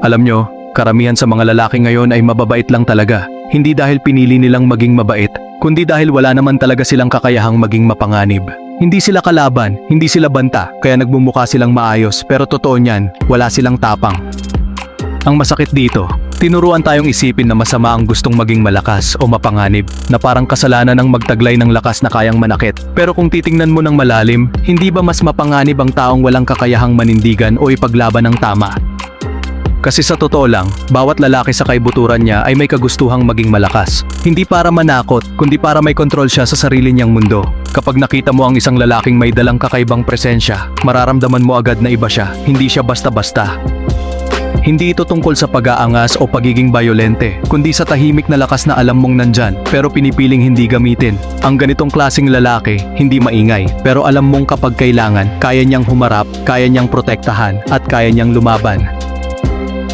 Alam nyo, karamihan sa mga lalaki ngayon ay mababait lang talaga. Hindi dahil pinili nilang maging mabait, kundi dahil wala naman talaga silang kakayahang maging mapanganib. Hindi sila kalaban, hindi sila banta, kaya nagmumukha silang maayos pero totoo niyan, wala silang tapang. Ang masakit dito, tinuruan tayong isipin na masama ang gustong maging malakas o mapanganib, na parang kasalanan ng magtaglay ng lakas na kayang manakit. Pero kung titingnan mo ng malalim, hindi ba mas mapanganib ang taong walang kakayahang manindigan o ipaglaban ng tama? Kasi sa totoo lang, bawat lalaki sa kaibuturan niya ay may kagustuhang maging malakas. Hindi para manakot, kundi para may kontrol siya sa sarili niyang mundo. Kapag nakita mo ang isang lalaking may dalang kakaibang presensya, mararamdaman mo agad na iba siya, hindi siya basta-basta. Hindi ito tungkol sa pag-aangas o pagiging bayolente, kundi sa tahimik na lakas na alam mong nandyan, pero pinipiling hindi gamitin. Ang ganitong klasing lalaki, hindi maingay, pero alam mong kapag kailangan, kaya niyang humarap, kaya niyang protektahan, at kaya niyang lumaban.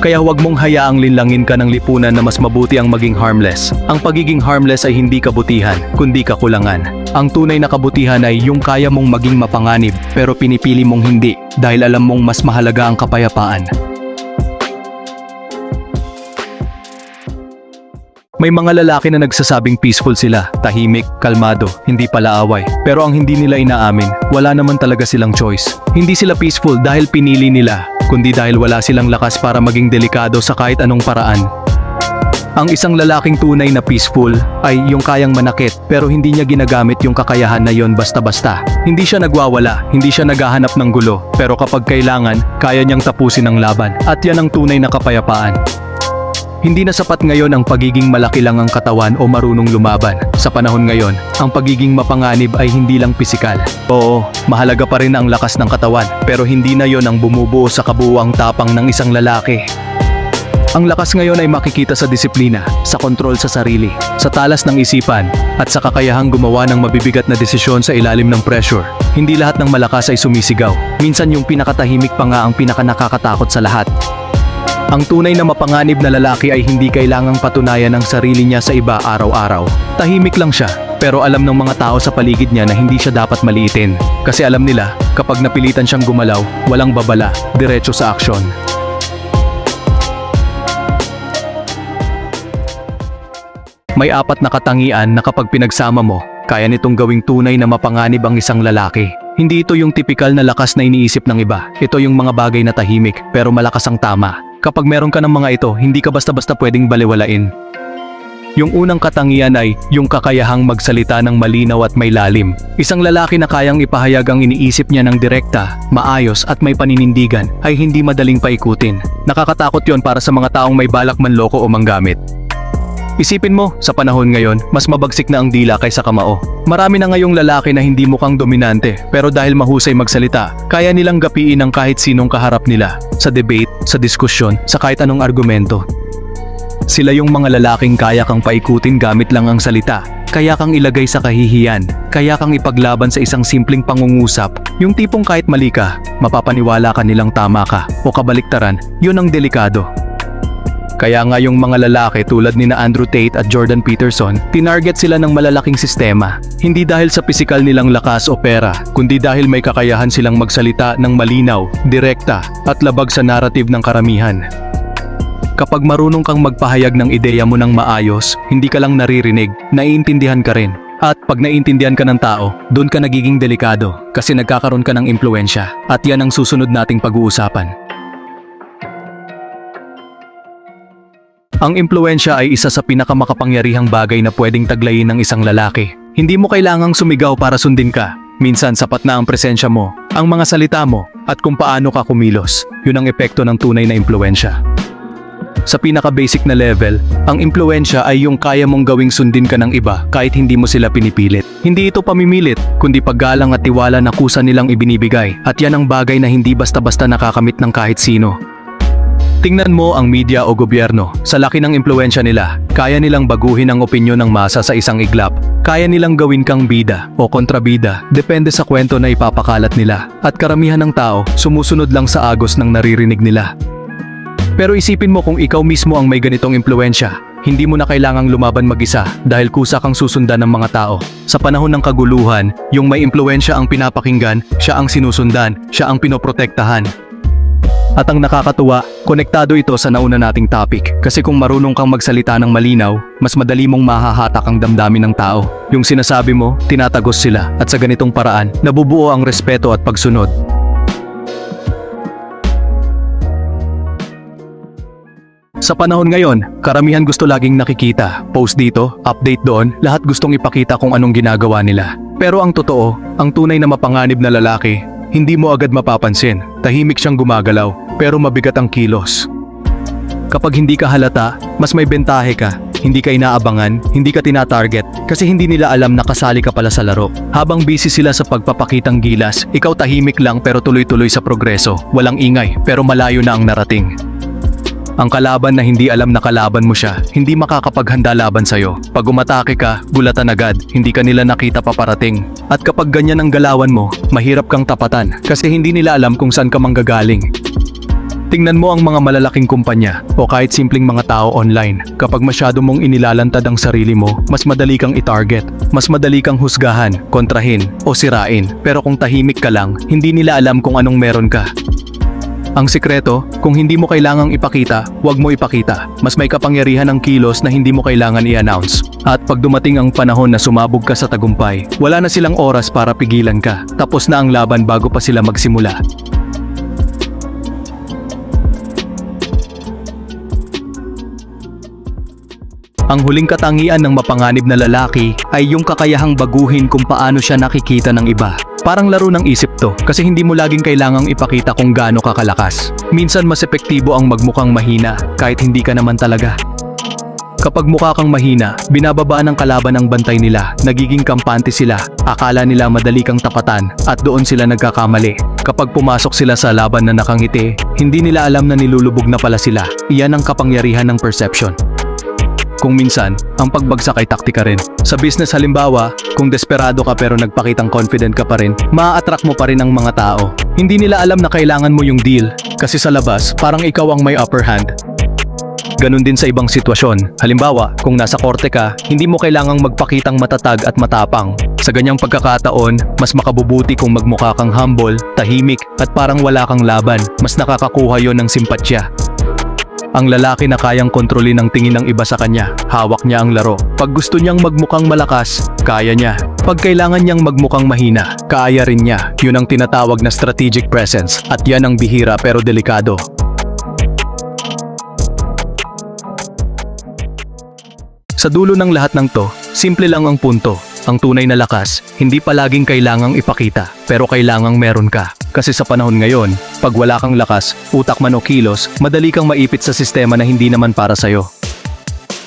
Kaya huwag mong hayaang linlangin ka ng lipunan na mas mabuti ang maging harmless. Ang pagiging harmless ay hindi kabutihan, kundi kakulangan. Ang tunay na kabutihan ay yung kaya mong maging mapanganib, pero pinipili mong hindi, dahil alam mong mas mahalaga ang kapayapaan. May mga lalaki na nagsasabing peaceful sila, tahimik, kalmado, hindi pala away. Pero ang hindi nila inaamin, wala naman talaga silang choice. Hindi sila peaceful dahil pinili nila, kundi dahil wala silang lakas para maging delikado sa kahit anong paraan. Ang isang lalaking tunay na peaceful ay yung kayang manakit pero hindi niya ginagamit yung kakayahan na yon basta-basta. Hindi siya nagwawala, hindi siya naghahanap ng gulo, pero kapag kailangan, kaya niyang tapusin ang laban. At yan ang tunay na kapayapaan. Hindi na sapat ngayon ang pagiging malaki lang ang katawan o marunong lumaban. Sa panahon ngayon, ang pagiging mapanganib ay hindi lang pisikal. Oo, mahalaga pa rin ang lakas ng katawan, pero hindi na yon ang bumubuo sa kabuuang tapang ng isang lalaki. Ang lakas ngayon ay makikita sa disiplina, sa kontrol sa sarili, sa talas ng isipan, at sa kakayahang gumawa ng mabibigat na desisyon sa ilalim ng pressure. Hindi lahat ng malakas ay sumisigaw. Minsan yung pinakatahimik pa nga ang pinakanakakatakot sa lahat. Ang tunay na mapanganib na lalaki ay hindi kailangang patunayan ang sarili niya sa iba araw-araw. Tahimik lang siya, pero alam ng mga tao sa paligid niya na hindi siya dapat maliitin. Kasi alam nila, kapag napilitan siyang gumalaw, walang babala, diretso sa aksyon. May apat na katangian na kapag pinagsama mo, kaya nitong gawing tunay na mapanganib ang isang lalaki. Hindi ito yung tipikal na lakas na iniisip ng iba. Ito yung mga bagay na tahimik, pero malakas ang tama. Kapag meron ka ng mga ito, hindi ka basta-basta pwedeng baliwalain. Yung unang katangian ay yung kakayahang magsalita ng malinaw at may lalim. Isang lalaki na kayang ipahayag ang iniisip niya ng direkta, maayos at may paninindigan ay hindi madaling paikutin. Nakakatakot yon para sa mga taong may balak manloko o manggamit. Isipin mo, sa panahon ngayon, mas mabagsik na ang dila kaysa kamao. Marami na ngayong lalaki na hindi mukhang dominante, pero dahil mahusay magsalita, kaya nilang gapiin ang kahit sinong kaharap nila, sa debate, sa diskusyon, sa kahit anong argumento. Sila yung mga lalaking kaya kang paikutin gamit lang ang salita, kaya kang ilagay sa kahihiyan, kaya kang ipaglaban sa isang simpleng pangungusap, yung tipong kahit mali ka, mapapaniwala ka nilang tama ka, o kabaliktaran, yun ang delikado. Kaya nga yung mga lalaki tulad ni na Andrew Tate at Jordan Peterson, tinarget sila ng malalaking sistema. Hindi dahil sa pisikal nilang lakas o pera, kundi dahil may kakayahan silang magsalita ng malinaw, direkta, at labag sa narrative ng karamihan. Kapag marunong kang magpahayag ng ideya mo ng maayos, hindi ka lang naririnig, naiintindihan ka rin. At pag naiintindihan ka ng tao, doon ka nagiging delikado kasi nagkakaroon ka ng impluensya at yan ang susunod nating pag-uusapan. Ang impluensya ay isa sa pinakamakapangyarihang bagay na pwedeng taglayin ng isang lalaki. Hindi mo kailangang sumigaw para sundin ka. Minsan sapat na ang presensya mo, ang mga salita mo, at kung paano ka kumilos. Yun ang epekto ng tunay na impluensya. Sa pinaka-basic na level, ang impluensya ay yung kaya mong gawing sundin ka ng iba kahit hindi mo sila pinipilit. Hindi ito pamimilit, kundi paggalang at tiwala na kusa nilang ibinibigay at yan ang bagay na hindi basta-basta nakakamit ng kahit sino. Tingnan mo ang media o gobyerno. Sa laki ng impluensya nila, kaya nilang baguhin ang opinyon ng masa sa isang iglap. Kaya nilang gawin kang bida o kontrabida, depende sa kwento na ipapakalat nila. At karamihan ng tao, sumusunod lang sa agos ng naririnig nila. Pero isipin mo kung ikaw mismo ang may ganitong impluensya, hindi mo na kailangang lumaban mag-isa dahil kusa kang susundan ng mga tao. Sa panahon ng kaguluhan, yung may impluensya ang pinapakinggan, siya ang sinusundan, siya ang pinoprotektahan. At ang nakakatuwa, konektado ito sa nauna nating topic. Kasi kung marunong kang magsalita ng malinaw, mas madali mong mahahatak ang damdamin ng tao. Yung sinasabi mo, tinatagos sila. At sa ganitong paraan, nabubuo ang respeto at pagsunod. Sa panahon ngayon, karamihan gusto laging nakikita, post dito, update doon, lahat gustong ipakita kung anong ginagawa nila. Pero ang totoo, ang tunay na mapanganib na lalaki, hindi mo agad mapapansin. Tahimik siyang gumagalaw, pero mabigat ang kilos. Kapag hindi ka halata, mas may bentahe ka. Hindi ka inaabangan, hindi ka tinatarget, kasi hindi nila alam na kasali ka pala sa laro. Habang busy sila sa pagpapakitang gilas, ikaw tahimik lang pero tuloy-tuloy sa progreso. Walang ingay, pero malayo na ang narating. Ang kalaban na hindi alam na kalaban mo siya, hindi makakapaghanda laban sa'yo. Pag umatake ka, gulatan agad, hindi ka nila nakita paparating. At kapag ganyan ang galawan mo, mahirap kang tapatan kasi hindi nila alam kung saan ka manggagaling. Tingnan mo ang mga malalaking kumpanya o kahit simpleng mga tao online. Kapag masyado mong inilalantad ang sarili mo, mas madali kang itarget. Mas madali kang husgahan, kontrahin o sirain. Pero kung tahimik ka lang, hindi nila alam kung anong meron ka. Ang sikreto, kung hindi mo kailangang ipakita, huwag mo ipakita. Mas may kapangyarihan ng kilos na hindi mo kailangan i-announce. At pag dumating ang panahon na sumabog ka sa tagumpay, wala na silang oras para pigilan ka. Tapos na ang laban bago pa sila magsimula. Ang huling katangian ng mapanganib na lalaki ay yung kakayahang baguhin kung paano siya nakikita ng iba. Parang laro ng isip to kasi hindi mo laging kailangang ipakita kung gaano ka kalakas. Minsan mas epektibo ang magmukhang mahina kahit hindi ka naman talaga. Kapag mukha kang mahina, binababaan ng kalaban ang bantay nila, nagiging kampante sila, akala nila madali kang tapatan, at doon sila nagkakamali. Kapag pumasok sila sa laban na nakangiti, hindi nila alam na nilulubog na pala sila. Iyan ang kapangyarihan ng perception. Kung minsan, ang pagbagsak ay taktika rin. Sa business halimbawa, kung desperado ka pero nagpakitang confident ka pa rin, maa-attract mo pa rin ang mga tao. Hindi nila alam na kailangan mo yung deal, kasi sa labas, parang ikaw ang may upper hand. Ganon din sa ibang sitwasyon. Halimbawa, kung nasa korte ka, hindi mo kailangang magpakitang matatag at matapang. Sa ganyang pagkakataon, mas makabubuti kung magmukha kang humble, tahimik, at parang wala kang laban. Mas nakakakuha yon ng simpatsya. Ang lalaki na kayang kontrolin ang tingin ng iba sa kanya, hawak niya ang laro. Pag gusto niyang magmukhang malakas, kaya niya. Pag kailangan niyang magmukhang mahina, kaya rin niya. Yun ang tinatawag na strategic presence at yan ang bihira pero delikado. Sa dulo ng lahat ng to, simple lang ang punto. Ang tunay na lakas, hindi palaging kailangang ipakita, pero kailangang meron ka. Kasi sa panahon ngayon, pag wala kang lakas, utak man o kilos, madali kang maipit sa sistema na hindi naman para sa'yo.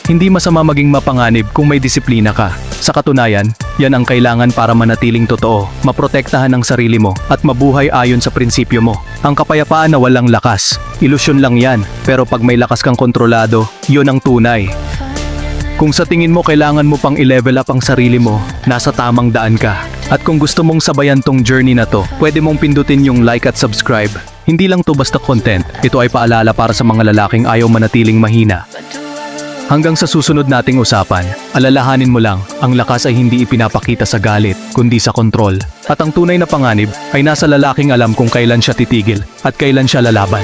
Hindi masama maging mapanganib kung may disiplina ka. Sa katunayan, yan ang kailangan para manatiling totoo, maprotektahan ang sarili mo, at mabuhay ayon sa prinsipyo mo. Ang kapayapaan na walang lakas, ilusyon lang yan, pero pag may lakas kang kontrolado, yon ang tunay. Kung sa tingin mo kailangan mo pang i-level up ang sarili mo, nasa tamang daan ka. At kung gusto mong sabayan tong journey na to, pwede mong pindutin yung like at subscribe. Hindi lang to basta content, ito ay paalala para sa mga lalaking ayaw manatiling mahina. Hanggang sa susunod nating usapan, alalahanin mo lang, ang lakas ay hindi ipinapakita sa galit, kundi sa kontrol. At ang tunay na panganib ay nasa lalaking alam kung kailan siya titigil at kailan siya lalaban.